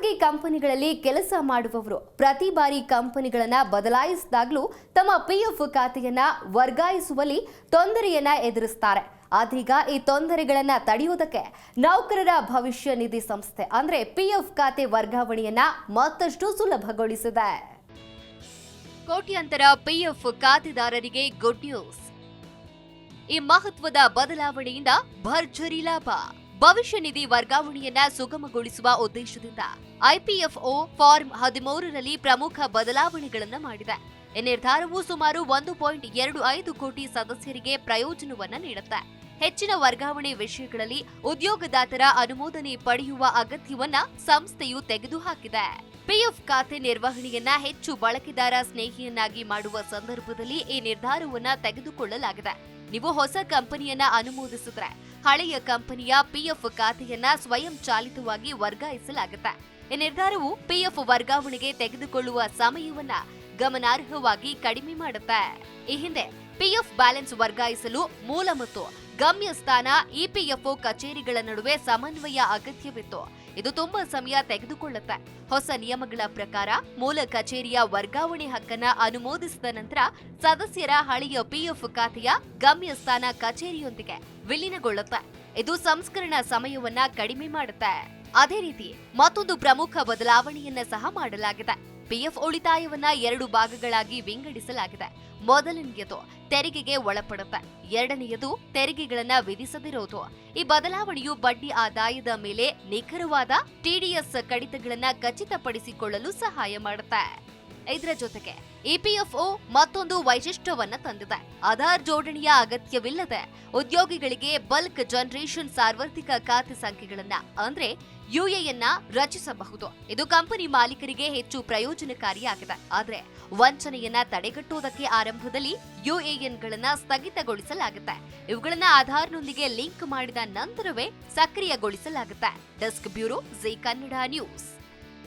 ಖಾಸಗಿ ಕಂಪನಿಗಳಲ್ಲಿ ಕೆಲಸ ಮಾಡುವವರು ಪ್ರತಿ ಬಾರಿ ಕಂಪನಿಗಳನ್ನು ಬದಲಾಯಿಸಿದಾಗಲೂ ತಮ್ಮ ಪಿಎಫ್ ಖಾತೆಯನ್ನ ವರ್ಗಾಯಿಸುವಲ್ಲಿ ತೊಂದರೆಯನ್ನ ಎದುರಿಸ್ತಾರೆ. ಆದ್ರೀಗ ಈ ತೊಂದರೆಗಳನ್ನ ತಡೆಯುವುದಕ್ಕೆ ನೌಕರರ ಭವಿಷ್ಯ ನಿಧಿ ಸಂಸ್ಥೆ, ಅಂದ್ರೆ ಪಿಎಫ್ ಖಾತೆ ವರ್ಗಾವಣೆಯನ್ನ ಮತ್ತಷ್ಟು ಸುಲಭಗೊಳಿಸಿದೆ. ಕೋಟ್ಯಾಂತರ ಪಿಎಫ್ ಖಾತೆದಾರರಿಗೆ ಗುಡ್ ನ್ಯೂಸ್. ಈ ಮಹತ್ವದ ಬದಲಾವಣೆಯಿಂದ ಭರ್ಜರಿ ಲಾಭ. ಭವಿಷ್ಯ ನಿಧಿ ವರ್ಗಾವಣೆಯನ್ನ ಸುಗಮಗೊಳಿಸುವ ಉದ್ದೇಶದಿಂದ ಐಪಿಎಫ್ಒ ಫಾರ್ಮ್ ಹದಿಮೂರರಲ್ಲಿ ಪ್ರಮುಖ ಬದಲಾವಣೆಗಳನ್ನು ಮಾಡಿದೆ. ಈ ನಿರ್ಧಾರವು ಸುಮಾರು ಒಂದು ಪಾಯಿಂಟ್ ಎರಡು ಐದು ಕೋಟಿ ಸದಸ್ಯರಿಗೆ ಪ್ರಯೋಜನವನ್ನು ನೀಡುತ್ತೆ. ಹೆಚ್ಚಿನ ವರ್ಗಾವಣೆ ವಿಷಯಗಳಲ್ಲಿ ಉದ್ಯೋಗದಾತರ ಅನುಮೋದನೆ ಪಡೆಯುವ ಅಗತ್ಯವನ್ನ ಸಂಸ್ಥೆಯು ತೆಗೆದುಹಾಕಿದೆ. ಪಿಎಫ್ ಖಾತೆ ನಿರ್ವಹಣೆಯನ್ನ ಹೆಚ್ಚು ಬಳಕೆದಾರ ಸ್ನೇಹಿಯನ್ನಾಗಿ ಮಾಡುವ ಸಂದರ್ಭದಲ್ಲಿ ಈ ನಿರ್ಧಾರವನ್ನ ತೆಗೆದುಕೊಳ್ಳಲಾಗಿದೆ. ನೀವು ಹೊಸ ಕಂಪನಿಯನ್ನ ಅನುಮೋದಿಸಿದ್ರೆ ಹಳೆಯ ಕಂಪನಿಯ ಪಿಎಫ್ ಖಾತೆಯನ್ನ ಸ್ವಯಂ ಚಾಲಿತವಾಗಿ ವರ್ಗಾಯಿಸಲಾಗುತ್ತೆ. ಈ ನಿರ್ಧಾರವು ಪಿಎಫ್ ವರ್ಗಾವಣೆಗೆ ತೆಗೆದುಕೊಳ್ಳುವ ಸಮಯವನ್ನ ಗಮನಾರ್ಹವಾಗಿ ಕಡಿಮೆ ಮಾಡುತ್ತೆ. ಈ ಹಿಂದೆ ಪಿಎಫ್ ಬ್ಯಾಲೆನ್ಸ್ ವರ್ಗಾಯಿಸಲು ಮೂಲ ಮತ್ತು ಗಮ್ಯ ಸ್ಥಾನ ಇಪಿಎಫ್ಒ ಕಚೇರಿಗಳ ನಡುವೆ ಸಮನ್ವಯ ಅಗತ್ಯವಿತ್ತು. ಇದು ತುಂಬಾ ಸಮಯ ತೆಗೆದುಕೊಳ್ಳುತ್ತೆ. ಹೊಸ ನಿಯಮಗಳ ಪ್ರಕಾರ ಮೂಲ ಕಚೇರಿಯ ವರ್ಗಾವಣೆ ಹಕ್ಕನ್ನ ಅನುಮೋದಿಸಿದ ನಂತರ ಸದಸ್ಯರ ಹಳೆಯ ಪಿಎಫ್ ಖಾತೆಯ ಗಮ್ಯ ಸ್ಥಾನ ಕಚೇರಿಯೊಂದಿಗೆ ವಿಲೀನಗೊಳ್ಳುತ್ತೆ. ಇದು ಸಂಸ್ಕರಣಾ ಸಮಯವನ್ನ ಕಡಿಮೆ ಮಾಡುತ್ತೆ. ಅದೇ ರೀತಿ ಮತ್ತೊಂದು ಪ್ರಮುಖ ಬದಲಾವಣೆಯನ್ನ ಸಹ ಮಾಡಲಾಗಿದೆ. ಪಿಎಫ್ ಉಳಿತಾಯವನ್ನ ಎರಡು ಭಾಗಗಳಾಗಿ ವಿಂಗಡಿಸಲಾಗಿದೆ. ಮೊದಲನೆಯದು ತೆರಿಗೆಗೆ ಒಳಪಡುತ್ತೆ. ಎರಡನೆಯದು ತೆರಿಗೆಗಳನ್ನ ವಿಧಿಸದಿರೋದು. ಈ ಬದಲಾವಣೆಯು ಬಡ್ಡಿ ಆದಾಯದ ಮೇಲೆ ನಿಖರವಾದ ಟಿಡಿಎಸ್ ಕಡಿತಗಳನ್ನ ಖಚಿತಪಡಿಸಿಕೊಳ್ಳಲು ಸಹಾಯ ಮಾಡುತ್ತೆ. ಇದರ ಜೊತೆಗೆ ಇಪಿಎಫ್ಒ ಮತ್ತೊಂದು ವೈಶಿಷ್ಟ್ಯವನ್ನ ತಂದಿದೆ. ಆಧಾರ್ ಜೋಡಣೆಯ ಅಗತ್ಯವಿಲ್ಲದೆ ಉದ್ಯೋಗಿಗಳಿಗೆ ಬಲ್ಕ್ ಜನರೇಷನ್ ಸಾರ್ವತ್ರಿಕ ಖಾತೆ ಸಂಖ್ಯೆಗಳನ್ನ, ಅಂದ್ರೆ ಯುಎಎನ್ನ ರಚಿಸಬಹುದು. ಇದು ಕಂಪನಿ ಮಾಲೀಕರಿಗೆ ಹೆಚ್ಚು ಪ್ರಯೋಜನಕಾರಿಯಾಗಿದೆ. ಆದರೆ ವಂಚನೆಯನ್ನ ತಡೆಗಟ್ಟುವುದಕ್ಕೆ ಆರಂಭದಲ್ಲಿ ಯುಎಎನ್ಗಳನ್ನ ಸ್ಥಗಿತಗೊಳಿಸಲಾಗುತ್ತೆ. ಇವುಗಳನ್ನ ಆಧಾರ್ನೊಂದಿಗೆ ಲಿಂಕ್ ಮಾಡಿದ ನಂತರವೇ ಸಕ್ರಿಯಗೊಳಿಸಲಾಗುತ್ತೆ. Desk bureau Jai Kannada news.